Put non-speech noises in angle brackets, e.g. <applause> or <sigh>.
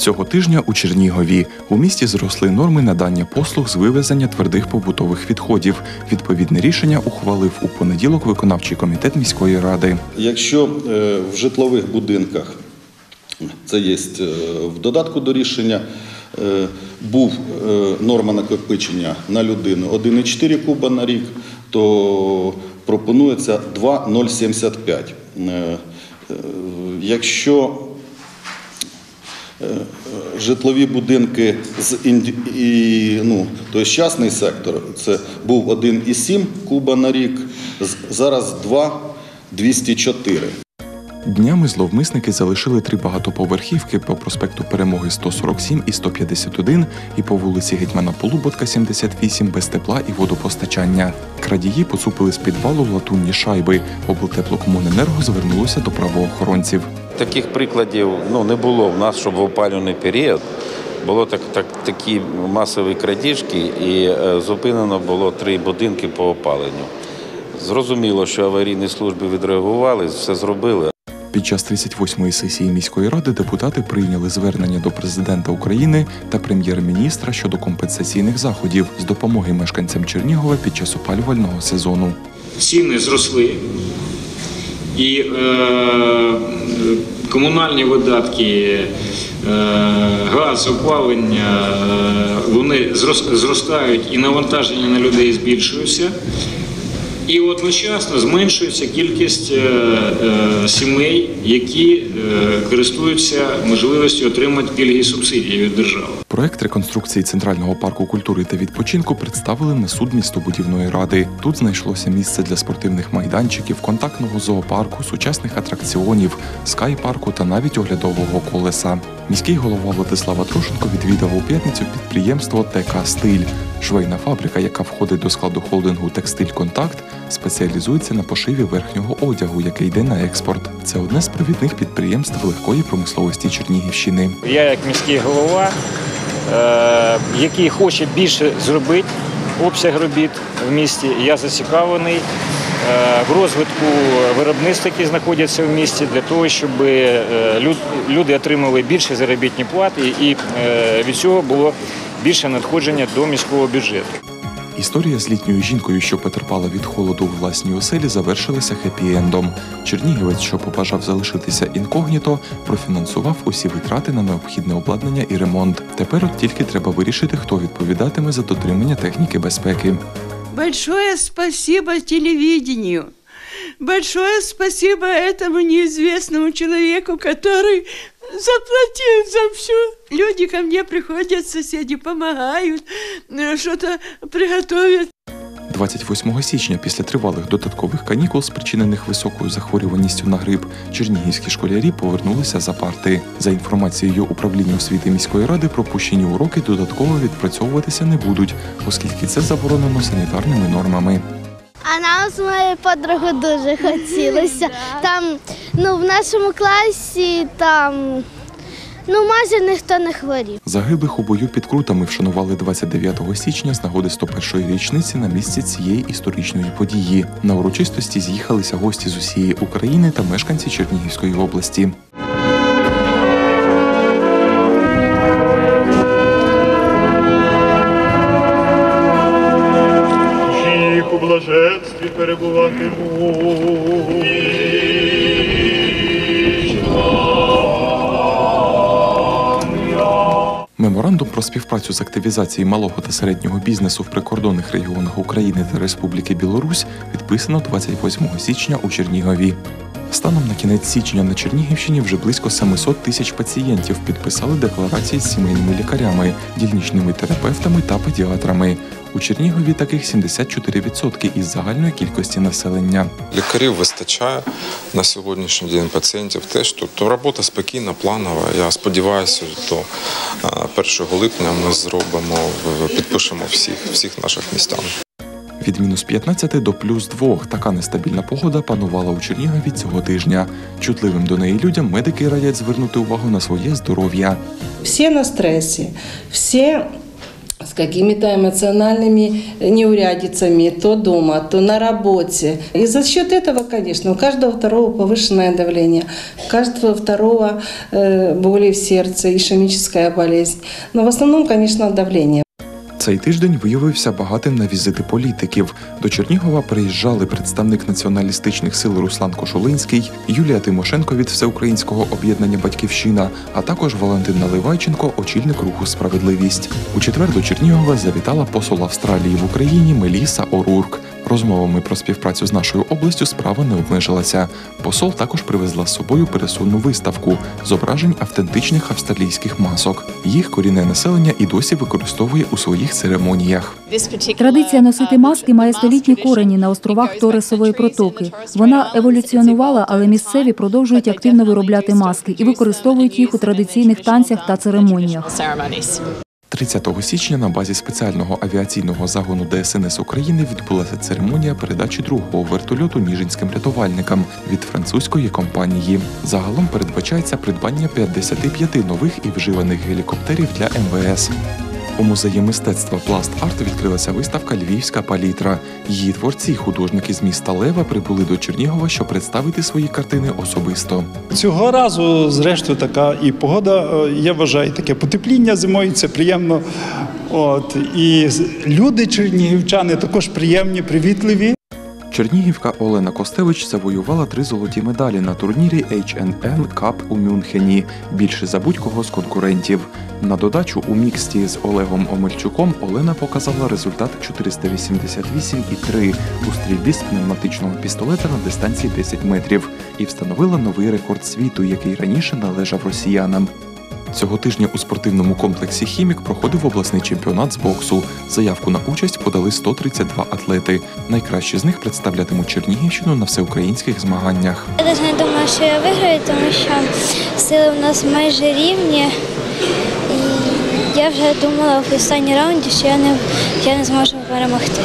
Цього тижня у Чернігові у місті зросли норми надання послуг з вивезення твердих побутових відходів. Відповідне рішення ухвалив у понеділок виконавчий комітет міської ради. Якщо е, в житлових будинках, це є е, в додатку до рішення, е, був норма накопичення на людину 1,4 куба на рік, то пропонується 2,075. Е, е, Якщо житлові будинки з і, ну, тобто частний сектор, це був 1,7 куба на рік, зараз 2 204. Днями зловмисники залишили три багатоповерхівки по проспекту Перемоги 147 і 151 і по вулиці Гетьмана Полуботка 78 без тепла і водопостачання. Крадії поцупили з підвалу латунні шайби. Облтеплокомуненерго звернулося до правоохоронців. Таких прикладів ну, не було в нас, щоб в опалювальний період було так, так, такі масові крадіжки, і е, зупинено було три будинки по опаленню. Зрозуміло, що аварійні служби відреагували, все зробили. Під час 38-ї сесії міської ради депутати прийняли звернення до президента України та прем'єр-міністра щодо компенсаційних заходів з допомоги мешканцям Чернігова під час опалювального сезону. ціни зросли, і е, комунальні видатки, е, газ, опалення, е, вони зрос- зростають і навантаження на людей збільшуються. І одночасно зменшується кількість е, е, сімей, які е, користуються можливістю отримати пільги і субсидії від держави. Проект реконструкції центрального парку культури та відпочинку представили на суд містобудівної ради. Тут знайшлося місце для спортивних майданчиків, контактного зоопарку, сучасних атракціонів, скай-парку та навіть оглядового колеса. Міський голова Владислава Трошенко відвідав у п'ятницю підприємство ТК Стиль. Швейна фабрика, яка входить до складу холдингу Текстиль Контакт, спеціалізується на пошиві верхнього одягу, який йде на експорт. Це одне з провідних підприємств легкої промисловості Чернігівщини. Я як міський голова, е, який хоче більше зробити обсяг робіт в місті, я зацікавлений е, в розвитку виробництв, які знаходяться в місті, для того, щоб е, люди отримали більше заробітні плати і від цього було більше надходження до міського бюджету. Історія з літньою жінкою, що потерпала від холоду у власній оселі, завершилася хеппі-ендом. Чернігівець, що побажав залишитися інкогніто, профінансував усі витрати на необхідне обладнання і ремонт. Тепер от тільки треба вирішити, хто відповідатиме за дотримання техніки безпеки. Большое спасибо телевидению. Большое спасибо этому неизвестному человеку, который заплатил за все. Люди ко мне приходят, соседи помогают, э, что-то приготовят. 28 січня, після тривалих додаткових канікул, спричинених високою захворюваністю на грип, чернігівські школярі повернулися за парти. За інформацією управління освіти міської ради, пропущені уроки додатково відпрацьовуватися не будуть, оскільки це заборонено санітарними нормами. А нам з моєю подругою дуже хотілося. <laughs> Там, ну, в нашому класі там ну, майже ніхто не хворів. Загиблих у бою під крутами вшанували 29 січня з нагоди 101-ї річниці на місці цієї історичної події. На урочистості з'їхалися гості з усієї України та мешканці Чернігівської області. Блаженстві перебуватимуть. Меморандум про співпрацю з активізації малого та середнього бізнесу в прикордонних регіонах України та Республіки Білорусь підписано 28 січня у Чернігові. Станом на кінець січня на Чернігівщині вже близько 700 тисяч пацієнтів підписали декларації з сімейними лікарями, дільничними терапевтами та педіатрами. У Чернігові таких 74% із загальної кількості населення. Лікарів вистачає на сьогоднішній день пацієнтів теж. Тобто робота спокійна, планова. Я сподіваюся, до е, 1 липня ми зробимо, підпишемо всіх, всіх наших містян Від мінус 15 до плюс 2 така нестабільна погода панувала у Чернігові цього тижня. Чутливим до неї людям медики радять звернути увагу на своє здоров'я. все на стрессе, все, какими-то эмоциональными неурядицами то дома, то на работе. И за счет этого, конечно, у каждого второго повышенное давление, у каждого второго э, боли в сердце, ишемическая болезнь. Но в основном, конечно, давление. Цей тиждень виявився багатим на візити політиків. До Чернігова приїжджали представник націоналістичних сил Руслан Кошулинський, Юлія Тимошенко від Всеукраїнського об'єднання Батьківщина, а також Валентин Наливайченко, очільник руху Справедливість. У четвер до Чернігова завітала посол Австралії в Україні Меліса Орурк. Розмовами про співпрацю з нашою областю справа не обмежилася. Посол також привезла з собою пересувну виставку зображень автентичних австралійських масок. Їх корінне населення і досі використовує у своїх церемоніях. Традиція носити маски має столітні корені на островах Торесової протоки. Вона еволюціонувала, але місцеві продовжують активно виробляти маски і використовують їх у традиційних танцях та церемоніях. 30 січня на базі спеціального авіаційного загону ДСНС України відбулася церемонія передачі другого вертольоту ніжинським рятувальникам від французької компанії. Загалом передбачається придбання 55 нових і вживаних гелікоптерів для МВС. У музеї мистецтва Пласт Арт відкрилася виставка Львівська палітра. Її творці, художники з міста Лева, прибули до Чернігова, щоб представити свої картини особисто. Цього разу, зрештою, така і погода, е, я вважаю, таке потепління зимою, це приємно. От і люди чернігівчани також приємні, привітливі. Чернігівка Олена Костевич завоювала три золоті медалі на турнірі H&N Cup у Мюнхені, більше за будь-кого з конкурентів. На додачу у міксті з Олегом Омельчуком Олена показала результат 488,3 у стрільбі з пневматичного пістолета на дистанції 10 метрів і встановила новий рекорд світу, який раніше належав росіянам. Цього тижня у спортивному комплексі Хімік проходив обласний чемпіонат з боксу. Заявку на участь подали 132 атлети. Найкращі з них представлятимуть Чернігівщину на всеукраїнських змаганнях. Я навіть не думаю, що я виграю, тому що сили у нас майже рівні. І я вже думала в останній раунді, що я не, я не зможу перемогти.